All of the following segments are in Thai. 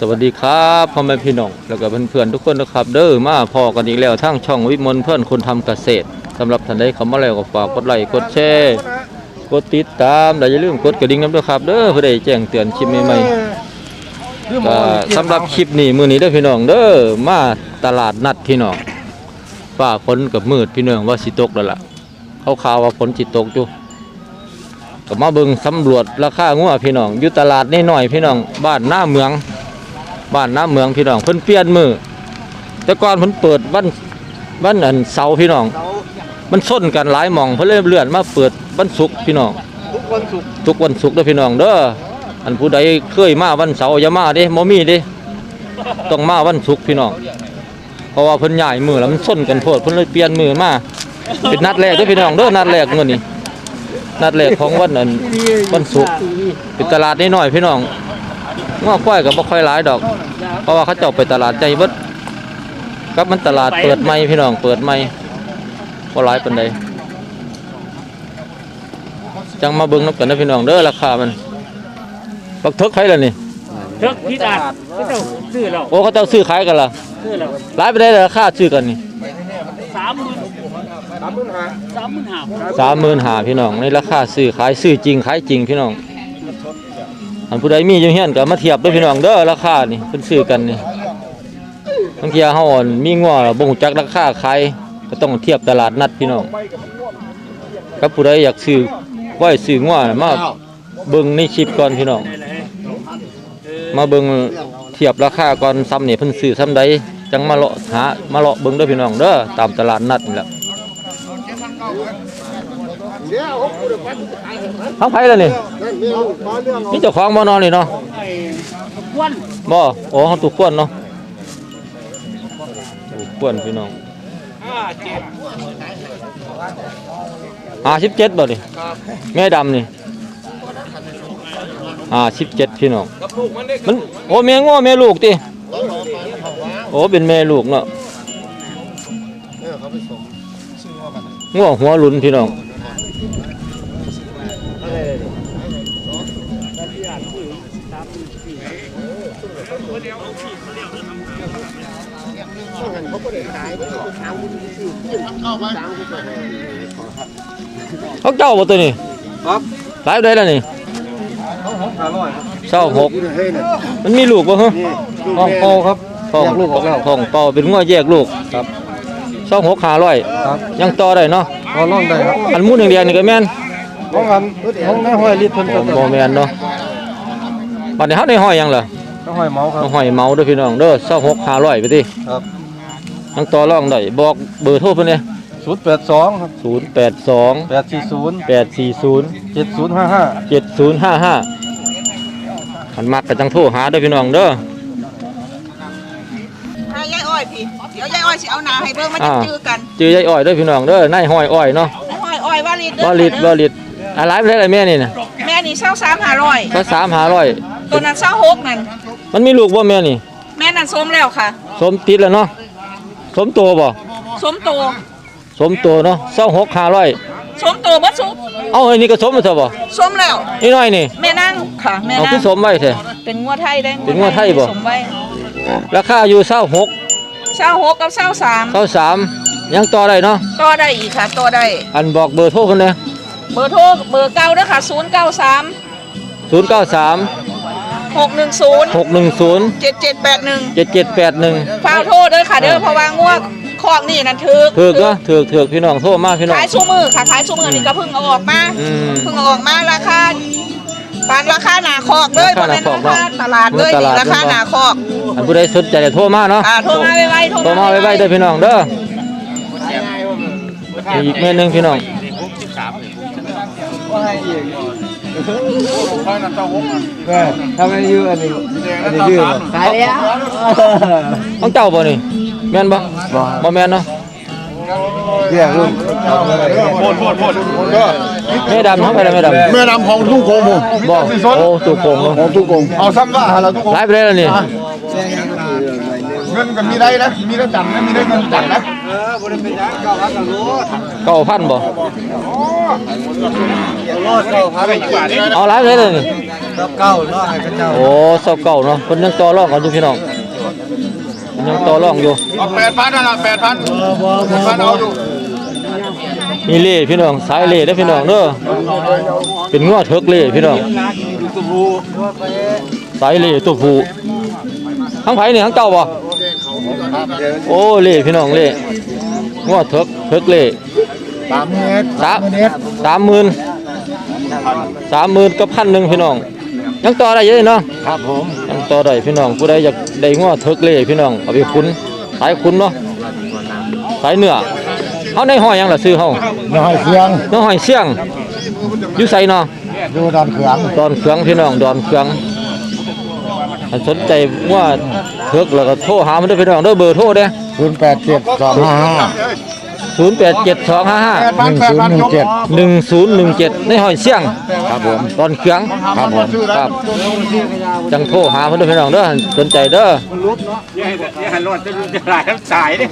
สวัสดีครับพ่อแม่พี่น้องแล้วก็เพื่อนๆทุกคนนะครับ เด้อมาพอกันอีกแล้วทั้งช่องวิมลเพื่อนคนทำเกษตรสำหรับท่านใดเข้ามาแล้วก็ฝากกดไลค์กดแชร์กดติดตามและอย่าลืมกดกระดิ่งน้ำด้วยครับ เด้อเพื่อได้แจ้งเตือนคลิปใหม่ๆก็สำหรับคลิปนี้มือนี้เด้อพี่น้องเด้อมาตลาดนัดพี่น้องฟ้าฝนกับมืดพี่น้องว่าสิตกแล้วล่ะเขาข่าวว่าฝนสิตกอยู่ก็มาเบิ่งสำรวจราคางัวพี่น้องอยู่ตลาดนี่หน่อยพี่น้องบ้านหน้าเมือง บ้านน้าเมืองพี่น้องเพิ่นเปลี่ยนมือแต่ก่อนเพิ่นเปิดวันวันอันเสาร์พี่น้อง มันส้นกันหลายหม่องเพิ่นเลยเลื่อนมาเปิดวันศุกร์พี่น้องทุกวันศุกร์ทุกวันศุกร์เด้อพี่น้องเด้ออันผู้ใดเคยมาวันเสาร์อย่ามาเด้บ่มีเด้ต้องมาวันศุกร์พี่น้องเพราะว่าเพิ่นย้ายมือแล้วมันส้นกันโพดเพิ่นเลยเปลี่ยนมือมาเป็นนัดแรกเด้อพี่น้องเด้อนัดแรกมื้อนี้นัดแรกของวันอันวันศุกร์เป็นตลาดนิดหน่อยพี่น้องง้อควายก็บ่ค่อยหลายดอก เพราะว่าเขาเจ้าไปตลาดใจเบิดกับมันตลาดเปิดใหม่พี่น้องเปิดใหม่บ่หลายปานใดจังมาเบิ่งนำกันนะพี่น้องเด้อราคามันบักเทิกไผล่ะนี่เทิกพิดาก็เจ้าซื้อแล้วโอ้เขาเจ้าซื้อขายกันล่ะซื้อแล้วหลายปานใดราคาซื้อกันนี่สามหมื่นสามหมื่นห้าสามหมื่นห้า35,000พี่น้องในราคาซื้อขายซื้อจริงขายจริงพี่น้อง อันผู้ใดมีอยู่เฮียนก็มาเทียบเด้วยพี่น้องเด้อราคานี่เพิ่นซื้อกันนี่บางทีเฮาอ่อนมีงัวบ่ฮู้จักราคาขายก็ต้องเทียบตลาดนัดพี่น้องกับผู้ใดอยากซื้อไว้ซื้องัวน่ะมาเบิ่งในคลิปก่อนพี่น้องมาเบิ่งเทียบราคาก่อนซ้ำนี่เพิ่นซื้อซ้ำใดจังมาเลาะหามาเลาะเบิ่งเด้อพี่น้องเด้อตามตลาดนัดนี่แหละ เดี๋ยวผมพูดไป ทั้งไผล่ะนี่นั่นเรื่เจ้าของบ่นอนนี่เนาะบ่โอ้ตุกควรเนาะตุกควรพี่น้องห้าสิบเจ็ดบ่นี่แม่ดำนี่ห้าสิบเจ็ดพี่น้องมันโอ้แม่ง้อแม่ลูกติโอ้เป็นแม่ลูกเนาะง้อหัวลุนพี่น้อง เขาเจ้าบ่ตัวนี้ครับหลายได้แล้วนี่ห้าร้อยเศร้าหกเฮ้ยเนี่ยมันมีลูกบ่ฮะนี่ท้องโตครับท้องแยกลูกออกแล้วท้องโตเป็นง้อแยกลูกครับสองหกห้าร้อยครับยังต่อได้เนาะพอล่องได้ครับอันหมูแดงๆนี่ก็แม่นห้องกันห้องในห้อยลิตรเพิ่นบ่ก็บ่แม่นเนาะบัดนี้เฮาได้ห้อยหยังล่ะต้องห้อยเมาครับต้องห้อยเมาเด้อพี่น้องเด้อ26 500ไปติครับ ยังต่อรองได้บอกเบอร์โทรเพิ่นเด้ศูนย์แปดสองครับ082แปดสองแปดสี่ศูนย์840เจ็ดศูนย์ห้าห้า7055คันมักก็จังโทรหาเด้อพี่น้องเด้อ ให้ยายอ้อยพี่ เดี๋ยวยายอ้อยสิเอาหนาให้เบิ่งมันจะอ่า จื้อกันจื้อยายอ้อยเด้อพี่น้องเด้อนายห้อยอ้อยเนาะอ้อยอ้อยว่าลิตรเด้บ่อลิดบ่ลิดอะไรไปได้แม่นี่น่ะแม่นี่เศร้าสามหาร้อยก็3ตัวนั้นเศร้าหกนั่นมันมีลูกบ่แม่นี่ แม่นั่นสมแล้วค่ะ สมติดแล้วเนาะ สมโตบ่สมโตสมโตเนาะ26 500สมโตบ่สุกเอาอันนี้ก็สมแล้วซะบ่สมแล้ว นี่น้อยนี่แม่นั่งค่ะแม่เอานั่คืองสมไว้แท้เป็นงัวไทยได้เป็นงัวไทยบ่ สมไว้ราคาอยู่เศร้าหกเศร้าหกกับเศร้าสามเศร้าสามยังต่อได้เนาะต่อได้อีกค่ะต่อได้ อันบอกเบอร์โทรคนนะเบอร์โทรเบอร์เก่าเด้อค่ะศูนย์เก้าสามศูนย์เก้าสาม หกหนึ่งศูนย์หกหนึ่งศูนย์เจ็ดเจ็ดแปดหนึ่งเจ็ดเจ็ดแปดหนึ่งฟ้าวโทรเด้อค่ะเด้อเพราะว่างัวคอกนี่นั่นถือถือกเนาะถือกถือกพี่น้องโทรมาพี่น้องขายชูมือค่ะขายชูมือนี่ก็เพิ่งเอาออกมาอืมเพิ่งเอาออกมาราคาปานราคาหนาคอกเลยราคาหนาคอกบ่แม่นราคาตลาดเลยตนี่ลาดราคาหนาคอกอันผู้ใดสนใจจะโทรมาเนาะอ่าโทรมาไวๆโทรมาไว้ๆเด้อพี่น้องเด้ออีกเม่นึงพี่น้อง ทำไมยือันนี้อันนี้ยืขายแล้วต้องเจ้าบ่นี่แม่นบ่บ่บ่แม่นเนาะเรียกรุ่นโพดโพดโพดแม่ดำเท่าไหร่ล่ะแม่ดำแม่น้ำของทุ่งโกงผมบ่โอ้ตัวโกงเนาะของทุ่งโกงเอาซ้ำว่าหาเราทุ่งโกงหลายไปได้แล้วนี่ เงินก็มีได้นะมีได้จันนะมีได้เงินจันนะเออบริเป็นยังเก้าพันกับรู้เก้าพันบ่รอดเก้าพันกับเอาหลายเลยเลยนี่เก้าเนาะให้พระเจ้าโอ้เศร้าเก่าเนาะเพิ่นยังต่อรองกันอยู่พี่น้องเพิ่นยังต่อรองอยู่เอาแปดพันนั่นละแปดพันบ่แปดพันเอาอยู่มีเล่พี่น้องสายเล่เด้อพี่น้องเด้อเป็นง้อเถิกเล่พี่น้องสายเล่ตัวผู้ทั้งไผนี่ทั้งเจ้าบ่ โอ้เล่พี่น้องเล่ง้อเถิกเถิกเล่สามเมตรสามสามหมื่นสามหมื่นกับพันหนึ่งพี่น้องยังต่อได้เยอะเนาะครับผมยังต่อได้พี่น้องผู้ใดอยากได้ง้อเถิกเล่พี่น้องเอาไปคุ้นสายคุ้นเนาะสายเนื้อเฮาในห้อยหยังล่ะซื้อเฮาน้อยเสียงน้องหอยเสี่ยงอยู่ไสเนาะดูดอนเขืองดอนเขืองพี่น้องดอนเขืองถ้าสนใจว่า เถิกแล้วก็โทรหามันเด้อพี่น้องเด้อเบอร์โทรเด้อศูนย์แปดเจ็ดสองห้าห้า087255แปดพันแปดพันจบ1017ในหอยเสี่ยงครับผมดอนเขืองครับผมครับจังโทรหาเพิ่นเด้อพี่น้องเด้อสนใจเด้ออย่าให้อย่าให้รอดจะจะหลายน้ำสายเด้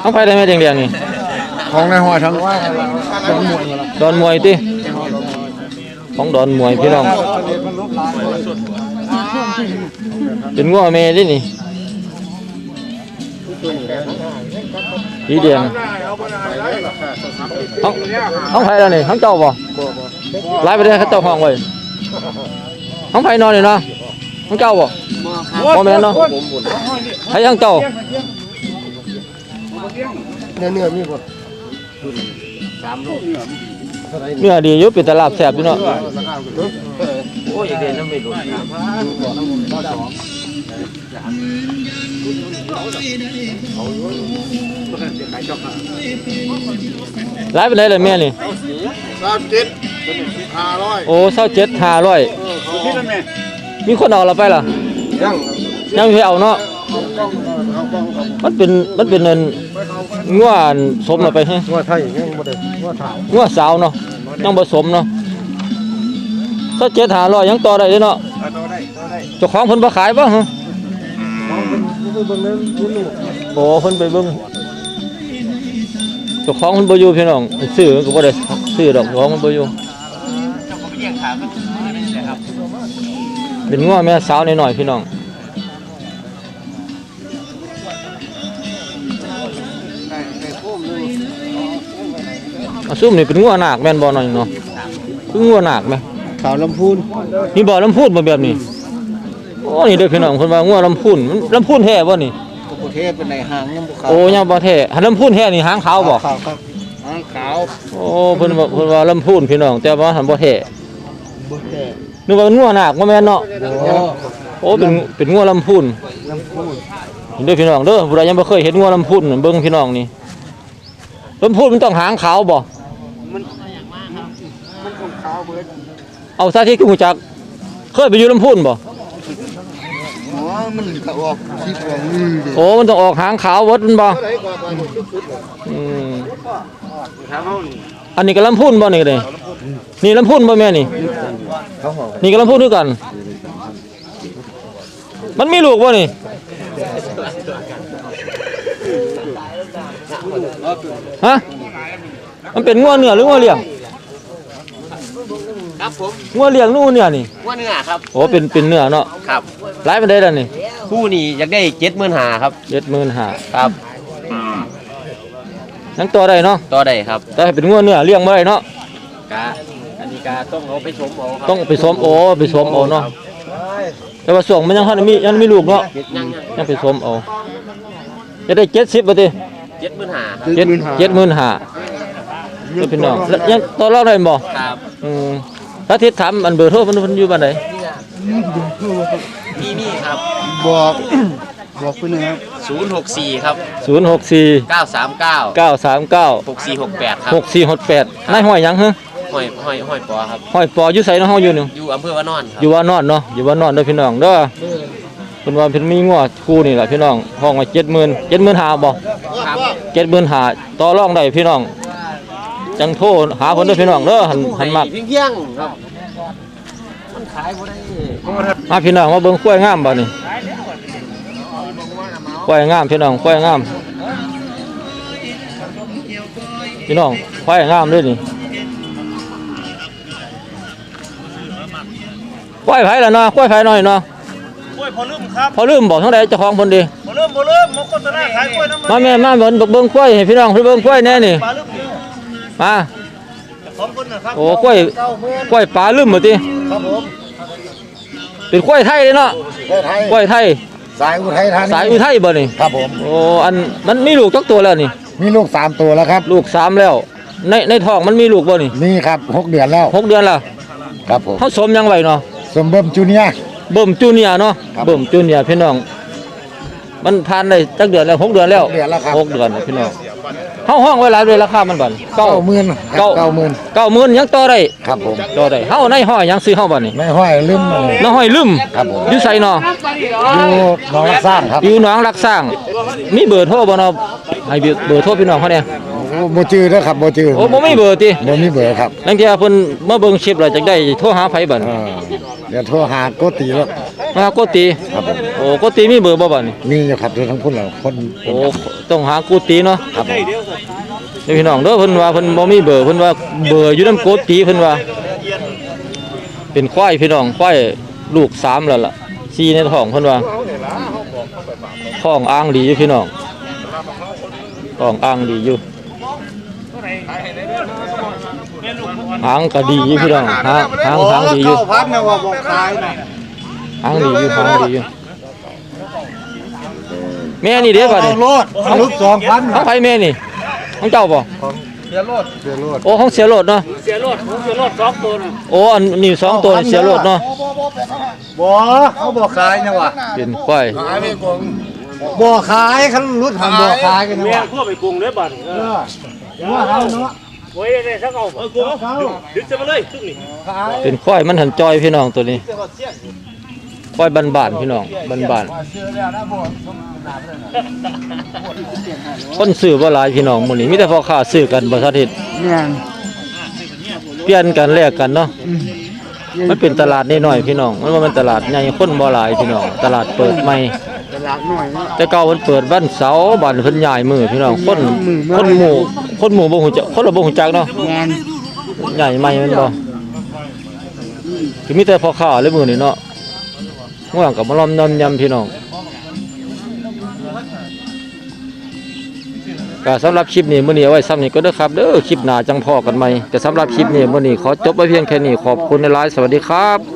เอาไปได้ไหมแดงๆนี่ของในห้อยทั้งดอนมวยติของดอนมวยพี่น้องเป็นงัวแม่ดินี่ สีแดงทั้งทั้งไผ่แล้วนี่ทั้งเจ้าบ่หลายไปได้เขาเจ้าห้องไว้ทั้งไผ่นอนนี่เนาะทั้งเจ้าบ่บ่แม่นเนาะไผทั้งเจ้าเนื้อเนื้อมีบ่เนื้อดีอยู่เป็นตลาดแซ่บอยู่เนาะโอ้ยเด่นน้ำไม่หลายไปไหนเลยแม่นี่สามเจ็ดห้าร้อยโอ้เศร้าเจ็ดห้าร้อยที่นั่นแม่มีคนเอาเราไปล่ะยังยังไม่เอาเนาะมันเป็นมันเป็นเงินง่วนสมเราไปฮะว่าไทยยังบ่ได้ว่าถาวง่วสาวเนาะยังผสมเนาะเศร้าเจ็ดห้าร้อยยังต่อได้เลยเนาะเจ้าของเพิ่นบ่ขายบ่ฮะ โอ้เพิ่นไปเบิ่งเจ้าของเพิ่นบ่อยู่พี่น้องซื้อก็บ่ได้ซื้อดอกเจ้าของเพิ่นบ่อยู่เป็นง่วแม่สาวหน่อยๆพี่น้องอาซุ่มนี่เป็นงัวหนักแม่นบ่หน่อยเนาะคืองัวหนักไหมขาวลำพูนนี่บ่ลำพูนบ่แบบนี้ โอ้นี่เด้อพี่น้องเพิ่นว่างัวลำพูนมันลำพูนแท้บ่นี่ประเทศเป็นในหางยังบ่ขาวโอ้ยังบ่แท้หันลำพูนแท้นี่หางขาวบ่ขาวครับหางขาวโอ้เพิ่นว่าเพิ่นว่าลำพูนพี่น้องแต่ว่าหันบ่แท้บ่แก่นึกว่างัวหนักบ่แม่นเนาะโอ้โอ้เป็นเป็นงัวลำพูนลำพูนนี่เด้อพี่น้องเด้อผู้ใดยังบ่เคยเห็นงัวลำพูนนั่นเบิ่งพี่น้องนี่ลำพูนมันต้องหางขาวบ่เอาซะที่คือฮู้จักเคยไปอยู่ลำพูนบ่ อ๋อมันก็ออกที่ของนี่เด้โอ้ มันต้องออกหางขาวเวิดมันบ่อืมอันนี้ก็ลำพูนบ่นี่ก็ได้นี่ลำพูนบ่แม่นี่เขาหอมนี่ก็ลำพูนคือกัน มันมีลูกบ่นี่ฮะ มันเป็นงัวเนื้อหรืองัวเลี้ยง ครับผมงัวเลี้ยงนู่นเนี่ยนี่ ว่าเนื้อครับ โอ้ เป็น เป็นเนื้อเนาะ ครับ หลายปานใดล่ะนี่คู่นี้อยากได้เจ็ดหมื่นหาครับ 75,000ครับ ยังต่อได้เนาะต่อได้ครับแต่ให้เป็นงัวเนื้อเลี้ยงบ่ได้เนาะกาอันนี้กาต้องเอาไปชมเอาครับต้องไปซ้อมโอ้ไปซ้อมโอาเนาะแต่ว่าส่วงมันยังทันมียังมีลูกเนาะยังยังยังไปซ้อมเอาจะได้เจ็ดสิบบ่ติ เจ็ดหมื่นหาครับเจ็ดเจ็ดหมื่นห้าก็พี่น้องแล้วยังต่อรองได้บ่ครับอืมถ้าทิศถามอันเบอร์โทรเพิ่นเพิ่นอยู่บ้านใด มีนี่ครับ บอก บอกเพิ่นนะครับ ศูนย์หกสี่ครับ064เก้าสามเก้า939หกสี่หกแปดครับ6468นายห้อยหยังฮะห้อยห้อยห้อยปอครับ ห้อยปออยู่ไสเนาะเฮาอยู่นี่อยู่อำเภอวานอนครับอยู่ว่านอนเนาะอยู่ว่านอนเด้อพี่น้องเด้อเพิ่นว่าเพิ่นมีงัวคู่นี่แหละพี่น้องห้องไว้70,000 75,000บ่ครับเจ็ดหมื่นหาต่อรองได้พี่น้อง จังโทรหาเพิ่นเด้อพี่น้องเด้อหันหันมัก เพียงเพียงๆครับ มันขายบ่ได้ มาพี่น้องมาเบิ่งกล้วยงามบ่นี่ควายงามพี่น้องควายงาม พี่น้องควายงามด้วยนี่ควายไผ่ละเนาะควายไผ่หน่อยเนาะกล้วยพอลืมครับพอลืมบอกทั้งใดเจ้าของเพิ่นดีพอลืมพอลืมมาโฆษณาขายกล้วยน้ำมันมาแม่มาเบิ่งเบิ่งควายให้พี่น้องเพิ่นเบิ่งควายแน่นี่ปลาลืมอยู่มาขอบคุณนะครับโอ้ควายควายปลาลืมบ่ติครับผม เป็นควายไทยเลยเนาะเพื่อไทยควายไทย สายอุทัยธานีสายอุทัยบ่นี่ครับผม โอ้อันมันมีลูกจักตัวแล้วนี่ มีลูกสามตัวแล้วครับ ลูกสามแล้ว ในในท้องมันมีลูกบ่นี่นี่ครับหกเดือนแล้วหกเดือนแล้วครับผมเฮาสมยังไว้เนาะสมเบิ้มจูเนียร์ เบิ่มจูเนียร์เนาะครับเบิ่มจูเนียร์พี่น้อง มันผ่านได้จักเดือนแล้วหกเดือนแล้วหกเดือนแล้วครับ หกเดือนแล้วพี่น้อง เฮาห้องไว้หลายเลยราคามันบัดเก้าเก้าหมื่นเก้าเก้าหมื่นเก้าหมื่นยังต่อได้ครับผมต่อได้เฮาในห้อยยังซื้อเฮาบัดนี่ไม่ห้อยลืมมาเลย น้องห้อยลืมครับผม อยู่ไสเนาะอยู่หนองสร้างครับอยู่หนองรักสร้าง มีเบอร์โทรบ่เนาะให้เบอร์โทรพี่น้องเขาเนี่ยโอ้โบจือนะครับโบจือโอ้บ่มีเบอร์ติโบมีเบอร์ครับนังเที่ยเพิ่นมาเบิ่งคลิปแล้วจักได้โทรหาไผบัดเออเดี๋ยวโทรหาโกติแล้ว มาหาโกติครับผม โอ้โกติมีเบอร์บ่บัดนี่มีอยู่ครับเรื่องทั้งพุ่นเราคนโอ้ต้องหาโกติเนาะครับผมเดี๋ยวพี่น้องเด้อเพิ่นว่าเพิ่นบ่มีเบอร์เพิ่นว่าเบอร์อยู่นำโกติเพิ่นว่า เป็นควายพี่น้องควายลูกสามแล้วล่ะสี่ในท้องเพิ่นว่าท้องอ่างดีอยู่พี่น้องท้องอ่างดีอยู่ หางก็ดีอยู่พี่น้องหางหางหางดีอยู่พันนะว่าบอกขายนะหางดีอยู่หางดีอยู่แม่นี่เด้อบัดนี้โลดลูกสองพันของไผแม่นี่ของเจ้าบ่เสียโลดเสียโลดโอ้ของเสียโลดเนาะเสียรถผมเสียรถสองตัวน่ะโอ้อันนี่สองตัวนี่เสียโลดเนาะบ่เขาบอกขายนะวะเป็นควายขายไม่กงบ่ขายเขารุดหันบ่ขายกันนะแม่วะขั้วไปกรุงเลยบัดเออ ว่าเขาเนาะโอ้ยได้สักเอาเออกูดึกจะมาเลยทุกนี่ขายเป็นควายมันหันจอยพี่น้องตัวนี้ควายบ้านๆพี่น้องบ้านเชื่อแล้วนะบ่ๆคนซื้อบ่หลายพี่น้องมื้อนี้มีแต่พ่อค้าซื้อกันบ่ทัดเฮ็ดเนี่ยเปลี่ยนกันแลกกันเนาะมันเป็นตลาดน้อยๆพี่น้อง มันบ่แม่นตลาดใหญ่คนบ่หลายพี่น้อง ตลาดเปิดใหม่ ตลาดน้อยเนาะแต่เก่ามันเปิดวันเสาร์บัดเพิ่นย้ายมื้อพี่น้องคนคนหมู่คนหมู่บ่ฮู้จักคนละบ่ฮู้จักเนาะแม่นใหญ่ใหม่แม่นบ่คือมีแต่พ่อค้าเลยมื้อนี้เนาะง่วงกับมาล้อมนำยำพี่น้องก็สำหรับคลิปนี้มื้อนี้เอาไว้ซ้ำนี้ก็เด้อครับเด้อคลิปหน้าจังพอกันใหม่แต่สำหรับคลิปนี้มื้อนี้ขอจบไว้เพียงแค่นี้ขอบคุณในไลฟ์สวัสดีครับ